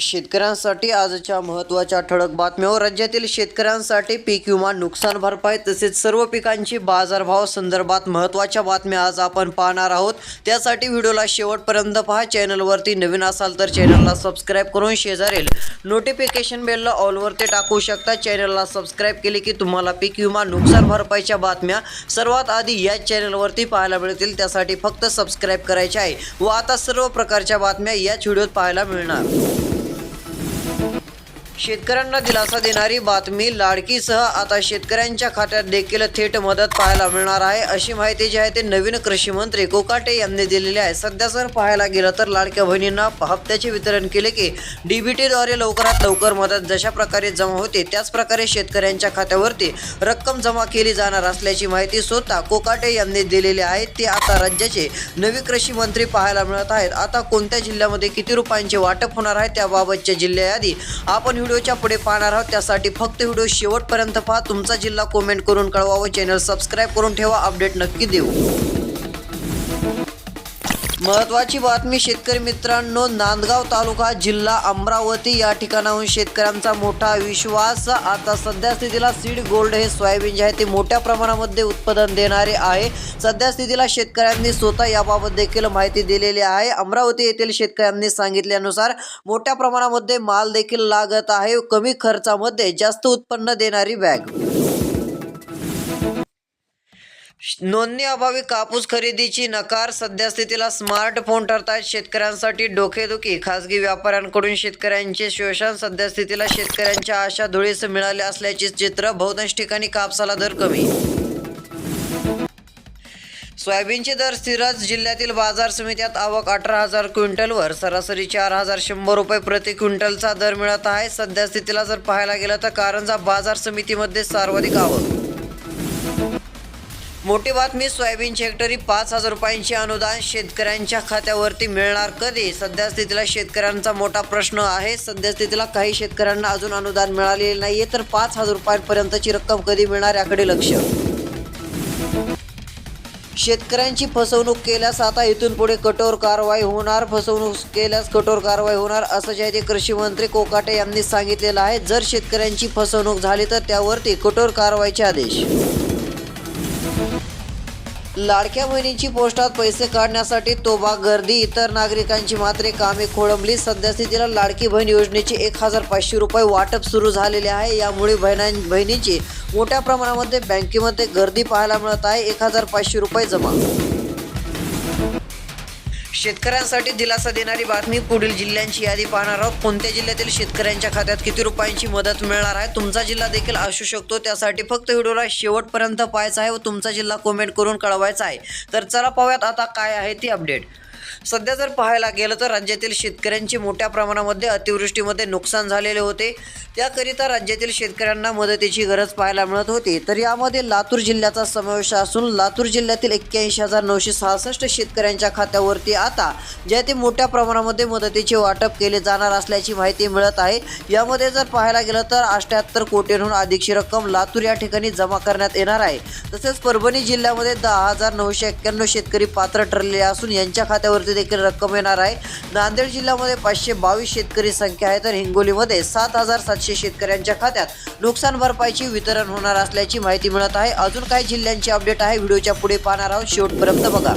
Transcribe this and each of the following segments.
शेतकऱ्यांसाठी आजच्या महत्त्वाच्या ठळक बातम्यावर राज्यातील शेतकऱ्यांसाठी पीक विमा नुकसान भरपाई तसेच सर्व पिकांची बाजारभाव संदर्भात महत्त्वाच्या बातम्या आज आपण पाहणार आहोत. त्यासाठी व्हिडिओला शेवटपर्यंत पहा. चॅनलवरती नवीन असाल तर चॅनलला सबस्क्राईब करून शेजारील नोटिफिकेशन बेलला ऑलवरती टाकू शकता. चॅनलला सबस्क्राईब केले की तुम्हाला पीक विमा नुकसान भरपाईच्या बातम्या सर्वात आधी याच चॅनलवरती पाहायला मिळतील. त्यासाठी फक्त सबस्क्राईब करायचे आहे व आता सर्व प्रकारच्या बातम्या याच व्हिडिओत पाहायला मिळणार. शेतकऱ्यांना दिलासा देणारी बातमी लाडकीसह आता शेतकऱ्यांच्या खात्यात देखील थेट मदत पाहायला मिळणार आहे. अशी माहिती जी आहे ते नवीन कृषी मंत्री कोकाटे यांनी दिलेली आहे. सध्या जर पाहायला गेलं तर लाडक्या बहिणींना हप्त्याचे वितरण केले की डीबीटीद्वारे लवकरात लवकर मदत जशा प्रकारे जमा होते त्याच प्रकारे शेतकऱ्यांच्या खात्यावरती रक्कम जमा केली जाणार असल्याची माहिती स्वतः कोकाटे यांनी दिलेली आहे. ते आता राज्याचे नवे कृषी मंत्री पाहायला मिळत आहेत. आता कोणत्या जिल्ह्यामध्ये किती रुपयांचे वाटप होणार आहे त्याबाबतच्या जिल्ह्याआधी यादी आपण व्हिडिओच्या पुढे पाहणार आहोत. त्यासाठी फक्त व्हिडिओ शेवटपर्यंत पहा. तुमचा जिल्हा कमेंट करून कळवा व चॅनल सबस्क्राईब करून ठेवा. अपडेट नक्की देऊ. महत्त्वाची बातमी शेतकरी मित्रांनो नांदगाव तालुका जिल्हा अमरावती या ठिकाणाहून शेतकऱ्यांचा मोठा विश्वास. आता सध्या स्थितीला सीड गोल्ड हे सोयाबीन जे आहे ते मोठ्या प्रमाणामध्ये उत्पादन देणारे आहे. सध्या स्थितीला शेतकऱ्यांनी स्वतः याबाबत देखील माहिती दिलेली आहे. अमरावती येथील शेतकऱ्यांनी सांगितल्यानुसार मोठ्या प्रमाणामध्ये माल देखील लागत आहे. कमी खर्चामध्ये जास्त उत्पन्न देणारी बॅग. नोंदणी अभावी कापूस खरेदीची नकार सध्या स्थितीला स्मार्टफोन ठरतायत शेतकऱ्यांसाठी डोकेदुखी. खासगी व्यापाऱ्यांकडून शेतकऱ्यांचे शोषण सध्या स्थितीला शेतकऱ्यांच्या आशा धुळीस मिळाले असल्याचे चित्र बहुतांश ठिकाणी कापसाला दर कमी. सोयाबीनचे दर सिरज जिल्ह्यातील बाजार समित्यात आवक अठरा हजार क्विंटलवर सरासरी चार हजार शंभर रुपये प्रति क्विंटलचा दर मिळत आहे. सध्या स्थितीला जर पाहायला गेलं तर कारंजा बाजार समितीमध्ये सर्वाधिक आवक. मोठी बातमी सोयाबीन हेक्टरी पाच हजार रुपयांचे अनुदान शेतकऱ्यांच्या खात्यावरती मिळणार कधी? सध्या स्थितीला शेतकऱ्यांचा मोठा प्रश्न आहे. सध्या स्थितीला काही शेतकऱ्यांना अजून अनुदान मिळालेले नाहीये तर पाच हजार रुपयांपर्यंतची रक्कम कधी मिळणार याकडे लक्ष. शेतकऱ्यांची फसवणूक केल्यास आता इथून पुढे कठोर कारवाई होणार फसवणूक केल्यास कठोर कारवाई होणार असं जे आहे ते कृषी मंत्री कोकाटे यांनी सांगितलेलं आहे. जर शेतकऱ्यांची फसवणूक झाली तर त्यावरती कठोर कारवाईचे आदेश. लाडक्या बहिणींची पोस्टात पैसे काढण्यासाठी तोबा गर्दी इतर नागरिकांची मात्र कामे खोळंबली. सध्या स्थितीला लाडकी बहीण योजनेचे एक हजार पाचशे रुपये वाटप सुरू झालेले आहे. यामुळे बहिणां बहिणींची मोठ्या प्रमाणामध्ये बँकेमध्ये गर्दी पाहायला मिळत आहे. एक हजार पाचशे रुपये जमा शेतकऱ्यांसाठी दिलासा देणारी बातमी पुढील जिल्ह्यांची यादी पाहणार आहोत. कोणत्या जिल्ह्यातील शेतकऱ्यांच्या खात्यात किती रुपयांची मदत मिळणार आहे? तुमचा जिल्हा देखील असू शकतो. त्यासाठी फक्त व्हिडिओला शेवटपर्यंत पाहायचा आहे व तुमचा जिल्हा कमेंट करून कळवायचा आहे. तर चला पाहूयात आता काय आहे ती अपडेट सध्या जर पाहायला गेलं तर राज्यातील शेतकऱ्यांची मोठ्या प्रमाणामध्ये अतिवृष्टीमध्ये नुकसान झालेले होते. त्याकरिता राज्यातील शेतकऱ्यांना मदतीची गरज पाहायला मिळत होती. तर यामध्ये लातूर जिल्ह्याचा समावेश असून लातूर जिल्ह्यातील एक्क्याऐंशी हजार नऊशे सहासष्ट शेतकऱ्यांच्या खात्यावरती आता ज्या ते मोठ्या प्रमाणामध्ये मदतीचे वाटप केले जाणार असल्याची माहिती मिळत आहे. यामध्ये जर पाहायला गेलं तर अष्ट्याहत्तर कोटींहून अधिकची रक्कम लातूर या ठिकाणी जमा करण्यात येणार आहे. तसेच परभणी जिल्ह्यामध्ये दहा हजार नऊशे एक्क्याण्णव शेतकरी पात्र ठरलेले असून यांच्या खात्यावरती देखील रक्कम येणार आहे. नांदेड जिल्ह्यामध्ये पाचशे बावीस शेतकरी संख्या आहे. तर हिंगोलीमध्ये सात हजार सातशे शेतकऱ्यांच्या खात्यात नुकसान भरपाईची वितरण होणार असल्याची माहिती मिळत आहे. अजून काही जिल्ह्यांची अपडेट आहे. व्हिडिओच्या पुढे पाहणार आहोत. शेवटपर्यंत बघा.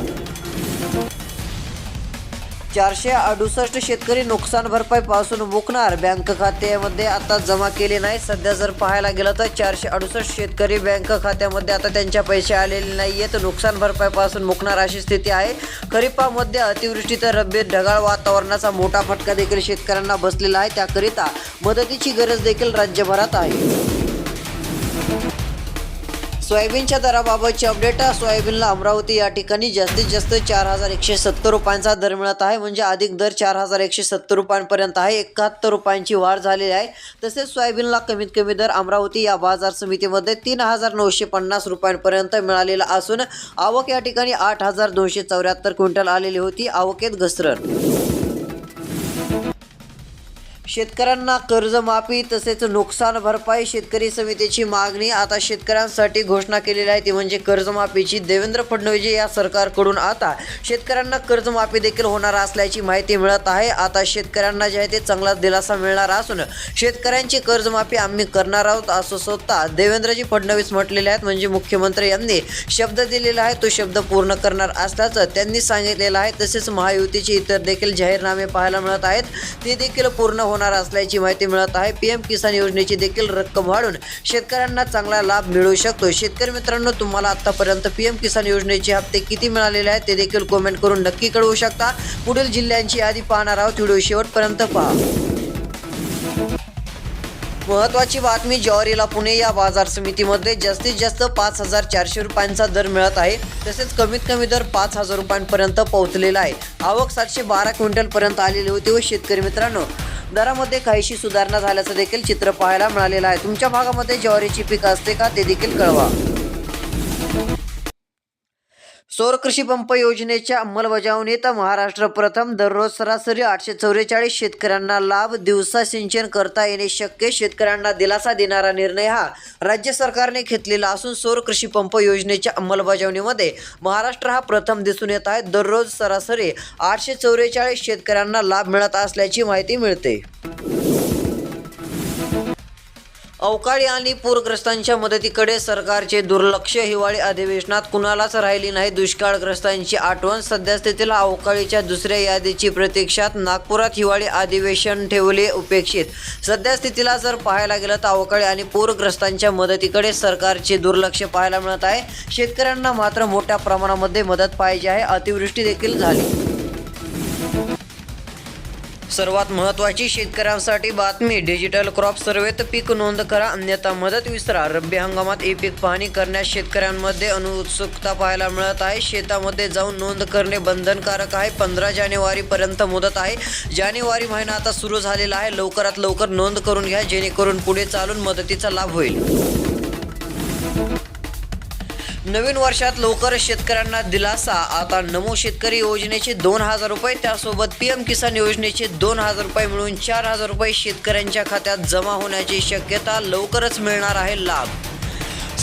चारशे अडुसष्ट शेतकरी नुकसान भरपाई पासून मुकणार. बँक खात्यामध्ये आता जमा केले नाही. सध्या जर पाहायला गेलं तर चारशे अडुसष्ट शेतकरी बँक खात्यामध्ये आता त्यांच्या पैसे आलेले नाही आहेत नुकसान भरपाईपासून मुकणार अशी स्थिती आहे. खरीपामध्ये अतिवृष्टी तर रब्बीत ढगाळ वातावरणाचा मोठा फटका देखील शेतकऱ्यांना बसलेला आहे. त्याकरिता मदतीची गरज देखील राज्यभरात आहे. सोयाबीनच्या दराबाबतची अपडेट सोयाबीनला अमरावती या ठिकाणी जास्तीत जास्त चार हजार एकशे सत्तर रुपयांचा दर मिळत आहे. म्हणजे अधिक दर चार हजार एकशे सत्तर रुपयांपर्यंत आहे. एकाहत्तर रुपयांची वाढ झालेली आहे. तसेच सोयाबीनला कमीत कमी दर अमरावती या बाजार समितीमध्ये तीन हजार नऊशे पन्नास रुपयांपर्यंत मिळालेला असून आवक या ठिकाणी आठ हजार दोनशे चौऱ्याहत्तर क्विंटल आलेली होती. आवकेत घसरण. शेतकऱ्यांना कर्जमाफी तसेच नुकसान भरपाई शेतकरी समितीची मागणी आता शेतकऱ्यांसाठी घोषणा केलेली आहे. ती म्हणजे कर्जमाफीची. देवेंद्र फडणवीस या सरकारकडून आता शेतकऱ्यांना कर्जमाफी देखील होणार असल्याची माहिती मिळत आहे. आता शेतकऱ्यांना जे आहे ते चांगला दिलासा मिळणार असून शेतकऱ्यांची कर्जमाफी आम्ही करणार आहोत असं स्वतः देवेंद्रजी फडणवीस म्हटलेले आहेत. म्हणजे मुख्यमंत्री यांनी शब्द दिलेला आहे. तो शब्द पूर्ण करणार असल्याचं त्यांनी सांगितलेलं आहे. तसेच महायुतीचे इतर देखील जाहीरनामे पाहायला मिळत आहेत. ते देखील पूर्ण होणार होणार असल्याची माहिती मिळत आहे. पीएम किसान योजनेची देखील रक्कम वाढून शेतकऱ्यांना चांगला लाभ मिळू शकतो. शेतकरी मित्रांनो तुम्हाला आतापर्यंत पीएम किसान योजनेचे हप्ते किती मिळालेले आहेत ते देखील कमेंट करून नक्की कळवू शकता. पुढील जिल्ह्यांची यादी पाहणार आहोत. व्हिडिओ शेवटपर्यंत पहा. महत्वाची बातमी ज्वारीला पुणे या बाजार समितीमध्ये जास्तीत जास्त पाच हजार चारशे रुपयांचा दर मिळत आहे. तसेच कमीत कमी दर पाच हजार रुपयांपर्यंत पोहोचलेला आहे. आवक सातशे बारा क्विंटल पर्यंत आलेली होती व शेतकरी मित्रांनो दरामध्ये काहीशी सुधारणा झाल्याचं देखील चित्र पाहायला मिळालेलं आहे. तुमच्या भागामध्ये ज्वारीची पीक असते का? ते देखील कळवा. सौर कृषी पंप योजनेच्या अंमलबजावणीत महाराष्ट्र प्रथम दररोज सरासरी आठशे चौवेचाळीस शेतकऱ्यांना लाभ दिवसा सिंचन करता येणे शक्य शेतकऱ्यांना दिलासा देणारा निर्णय हा राज्य सरकारने घेतलेला असून सौर कृषी पंप योजनेच्या अंमलबजावणीमध्ये महाराष्ट्र हा प्रथम दिसून येत आहे. दररोज सरासरी आठशे चौवेचाळीस शेतकऱ्यांना लाभ मिळत असल्याची माहिती मिळते. अवकाळी आणि पूरग्रस्तांच्या मदतीकडे सरकारचे दुर्लक्ष. हिवाळी अधिवेशनात कुणालाच राहिली नाही. दुष्काळग्रस्तांची आठवण. सध्या स्थितीला अवकाळीच्या दुसऱ्या यादीची प्रतीक्षात नागपुरात हिवाळी अधिवेशन ठेवले उपेक्षित. सध्या स्थितीला जर पाहायला गेलं तर अवकाळी आणि पूरग्रस्तांच्या मदतीकडे सरकारचे दुर्लक्ष पाहायला मिळत आहे. शेतकऱ्यांना मात्र मोठ्या प्रमाणामध्ये मदत पाहिजे आहे. अतिवृष्टी देखील झाली. सर्वात महत्त्वाची शेतकऱ्यांसाठी बातमी डिजिटल क्रॉप सर्वेत पीक नोंद करा अन्यथा मदत विसरा. रब्बी हंगामात ई पीक पाहणी करण्यास शेतकऱ्यांमध्ये अनुत्सुकता पाहायला मिळत आहे. शेतामध्ये जाऊन नोंद करणे बंधनकारक आहे. पंधरा जानेवारीपर्यंत मुदत आहे. जानेवारी महिना आता सुरू झालेला आहे. लवकरात लवकर नोंद करून घ्या जेणेकरून पुढे चालून मदतीचा लाभ होईल. नवीन वर्षात लवकरच शेतकऱ्यांना दिलासा. आता नमो शेतकरी योजनेचे दोन हजार रुपये त्यासोबत पी एम किसान योजनेचे दोन हजार रुपये मिळून चार हजार रुपये शेतकऱ्यांच्या खात्यात जमा होण्याची शक्यता लवकरच मिळणार आहे लाभ.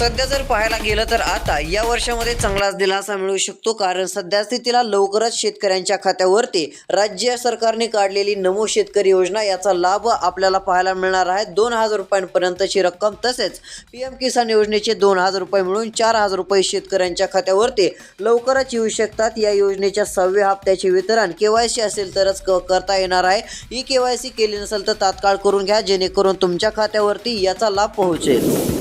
सध्या जर पाहायला गेलं तर आता या वर्षामध्ये चांगलाच दिलासा मिळू शकतो कारण सध्या स्थितीला लवकरच शेतकऱ्यांच्या खात्यावरती राज्य सरकारने काढलेली नमो शेतकरी योजना याचा लाभ आपल्याला पाहायला मिळणार आहे. दोन हजार रुपयांपर्यंतची रक्कम तसेच पी एम किसान योजनेचे दोन हजार रुपये मिळून चार हजार रुपये शेतकऱ्यांच्या खात्यावरती लवकरच येऊ शकतात. या योजनेच्या सहाव्या हप्त्याचे वितरण केवायसी असेल तरच क- करता येणार आहे. ही केवायसी केली नसेल तर तात्काळ करून घ्या जेणेकरून तुमच्या खात्यावरती याचा लाभ पोहोचेल.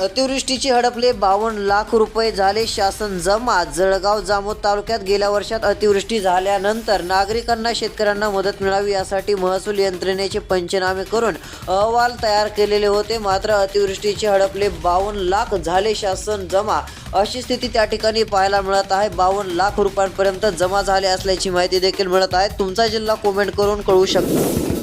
अतिवृष्टीची हडपले बावन्न लाख रुपये झाले शासन जमा जळगाव जामोद तालुक्यात गेल्या वर्षात अतिवृष्टी झाल्यानंतर नागरिकांना शेतकऱ्यांना मदत मिळावी यासाठी महसूल यंत्रणेचे पंचनामे करून अहवाल तयार केलेले होते. मात्र अतिवृष्टीचे हडपले बावन्न लाख झाले शासन जमा. अशी स्थिती त्या ठिकाणी पाहायला मिळत आहे. बावन्न लाख रुपयांपर्यंत जमा झाले असल्याची माहिती देखील मिळत आहे. तुमचा जिल्हा कमेंट करून कळवू शकतो.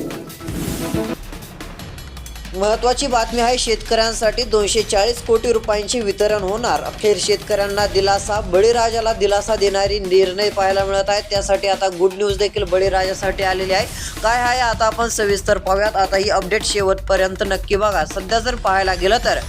महत्वाची बातमी आहे शेतकऱ्यांसाठी दोनशे चाळीस कोटी रुपयांचे वितरण होणार. अखेर शेतकऱ्यांना दिलासा बळीराजाला दिलासा देणारी निर्णय पाहायला मिळत आहेत. त्यासाठी आता गुड न्यूज देखील बळीराजासाठी आलेली आहे. काय आहे आता आपण सविस्तर पाहूयात. आता ही अपडेट शेवटपर्यंत नक्की बघा. सध्या जर पाहायला गेलं तर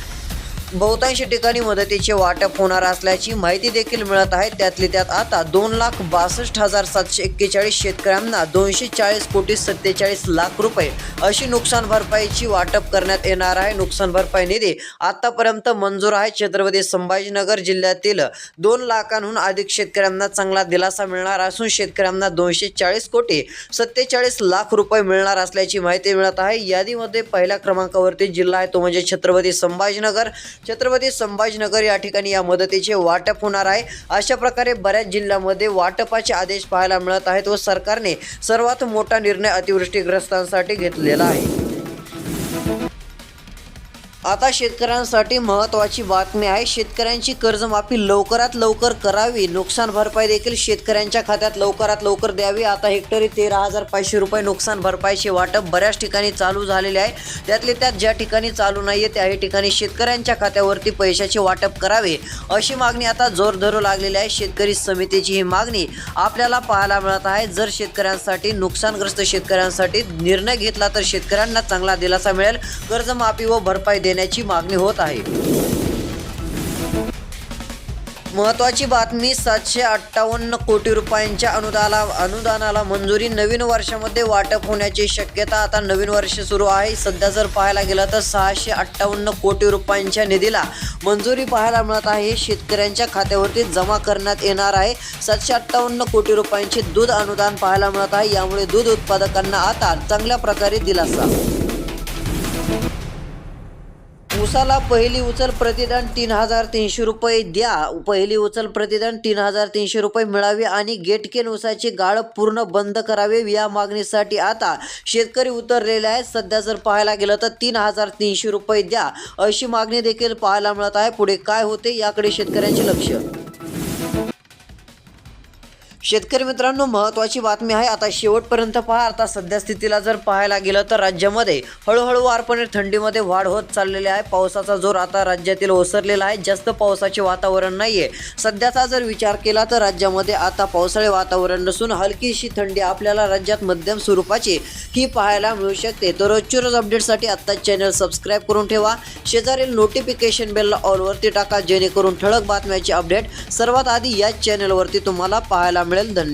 बहुतांश ठिकाणी मदतीचे वाटप होणार असल्याची माहिती देखील मिळत आहे. त्यातली त्यात आता दोन लाख बासष्ट हजार सातशे एक्केचाळीस शेतकऱ्यांना दोनशे चाळीस कोटी सत्तेचाळीस लाख रुपये अशी नुकसान भरपाईची वाटप करण्यात येणार आहे. नुकसान भरपाई निधी आतापर्यंत मंजूर आहे. छत्रपती संभाजीनगर जिल्ह्यातील दोन लाखांहून अधिक शेतकऱ्यांना चांगला दिलासा मिळणार असून शेतकऱ्यांना दोनशे चाळीस कोटी सत्तेचाळीस लाख रुपये मिळणार असल्याची माहिती मिळत आहे. यादीमध्ये पहिल्या क्रमांकावरती जिल्हा आहे. तो म्हणजे छत्रपती संभाजीनगर. छत्रपती संभाजीनगर या ठिकाणी या मदतीचे वाटप होणार आहे. अशा प्रकारे बऱ्याच जिल्ह्यामध्ये वाटपाचे आदेश पाहायला मिळत आहेत व सरकारने सर्वात मोठा निर्णय अतिवृष्टीग्रस्तांसाठी घेतलेला आहे. आता शेतकऱ्यांसाठी महत्त्वाची बातमी आहे शेतकऱ्यांची कर्जमाफी लवकरात लवकर करावी. नुकसान भरपाई देखील शेतकऱ्यांच्या खात्यात लवकरात लवकर द्यावी. आता हेक्टरी तेरा हजार पाचशे रुपये नुकसान भरपाईचे वाटप बऱ्याच ठिकाणी चालू झालेले आहे. त्यातले त्यात ज्या ठिकाणी चालू नाही आहे त्याही ठिकाणी शेतकऱ्यांच्या खात्यावरती पैशाचे वाटप करावे. अशी मागणी आता जोर धरू लागलेली आहे. शेतकरी समितीची ही मागणी आपल्याला पाहायला मिळत आहे. जर शेतकऱ्यांसाठी नुकसानग्रस्त शेतकऱ्यांसाठी निर्णय घेतला तर शेतकऱ्यांना चांगला दिलासा मिळेल. कर्जमाफी व भरपाई देण्याची मागणी होत आहे. महत्वाची बातमी सातशे अठ्ठावन्न कोटी रुपयांच्या अनुदाना अनुदानाला मंजुरी. नवीन वर्षामध्ये वाटप होण्याची शक्यता आता नवीन वर्ष सुरू आहे. सध्या जर पाहायला गेलं तर सहाशे अठ्ठावन्न कोटी रुपयांच्या निधीला मंजुरी पाहायला मिळत आहे. हे शेतकऱ्यांच्या खात्यावरती जमा करण्यात येणार आहे. सातशे अठ्ठावन्न कोटी रुपयांचे दूध अनुदान पाहायला मिळत आहे. यामुळे दूध उत्पादकांना आता चांगल्या प्रकारे दिलासा. उसाला पहिली उचल प्रतिदान तीन हजार तीनशे रुपये द्या. पहिली उचल प्रतिदान तीन हजार तीनशे रुपये मिळावे आणि गेटकेन उसाची गाळ पूर्ण बंद करावे या मागणीसाठी आता शेतकरी उतरलेले आहेत. सध्या जर पाहायला गेलं तर तीन हजार तीनशे रुपये द्या अशी मागणी देखील पाहायला मिळत आहे. पुढे काय होते याकडे शेतकऱ्यांचे लक्ष. शेतकरी मित्रांनो महत्त्वाची बातमी आहे. आता शेवटपर्यंत पहा. आता सध्या स्थितीला जर पाहायला गेलं तर राज्यामध्ये हळूहळू वारपणे थंडीमध्ये वाढ होत चाललेली आहे. पावसाचा जोर आता राज्यातील ओसरलेला आहे. जास्त पावसाचे वातावरण नाही आहे सध्याचा जर विचार केला तर राज्यामध्ये आता पावसाळी वातावरण नसून हलकीशी थंडी आपल्याला राज्यात मध्यम स्वरूपाची ही पाहायला मिळू शकते. तर रोजची रोज अपडेटसाठी आत्ताच चॅनल सबस्क्राईब करून ठेवा. शेजारील नोटिफिकेशन बेलला ऑलवरती टाका. जेणेकरून ठळक बातम्याची अपडेट सर्वात आधी याच चॅनलवरती तुम्हाला पाहायला मिळेल. ಗಳಿಂದ